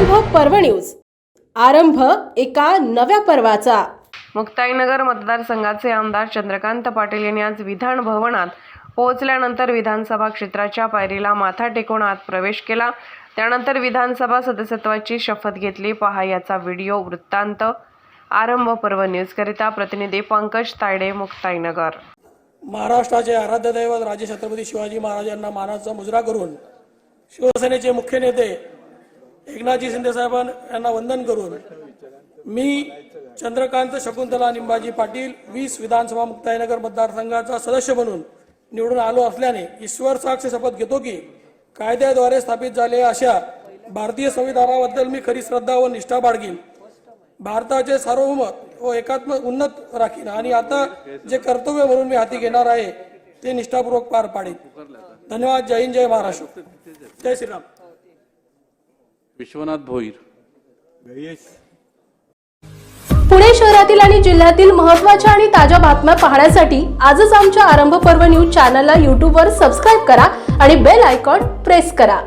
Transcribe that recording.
पर्व न्यूज. आरंभ एका नव्या पर्वाचा. मुक्ताईनगर मतदारसंघाचे आमदार चंद्रकांत पाटील यांनी आज विधान भवनात पोहोचल्यानंतर विधानसभा क्षेत्राच्या पायरीला माथा टेकून आत प्रवेश केला. त्यानंतर विधानसभा सदस्यत्वाची शपथ घेतली. पहा याचा व्हिडिओ वृत्तांत. आरंभ पर्व न्यूजकरिता प्रतिनिधी पंकज तायडे मुक्ताईनगर. महाराष्ट्राचे आराध्य दैवत राजे छत्रपती शिवाजी महाराजांना मानाचा मुजरा करून शिवसेनेचे मुख्य नेते एकनाथजी शिंदेसाहेबां यांना वंदन करून मी चंद्रकांत शकुंतला निंबाजी पाटील वीस विधानसभा मुक्ताईनगर मतदारसंघाचा सदस्य म्हणून निवडून आलो असल्याने ईश्वर साक्ष शपथ घेतो की कायद्याद्वारे स्थापित झालेल्या अशा भारतीय संविधानाबद्दल मी खरी श्रद्धा व निष्ठा बाळगीन. भारताचे सार्वभौम व एकात्म उन्नत राखीन. आणि आता जे कर्तव्य म्हणून मी हाती घेणार आहे ते निष्ठापूर्वक पार पाडेन. धन्यवाद. जय हिंद जय महाराष्ट्र. जय श्रीराम. विश्वनाथ भोईर. पुणे शहरातील आणि जिल्ह्यातील महत्त्वाच्या आणि ताज्या बातम्या पाहण्यासाठी आजच आमच्या आरंभ पर्व न्यूज चॅनलला यूट्यूबवर सबस्क्राईब करा आणि बेल आयकॉन प्रेस करा.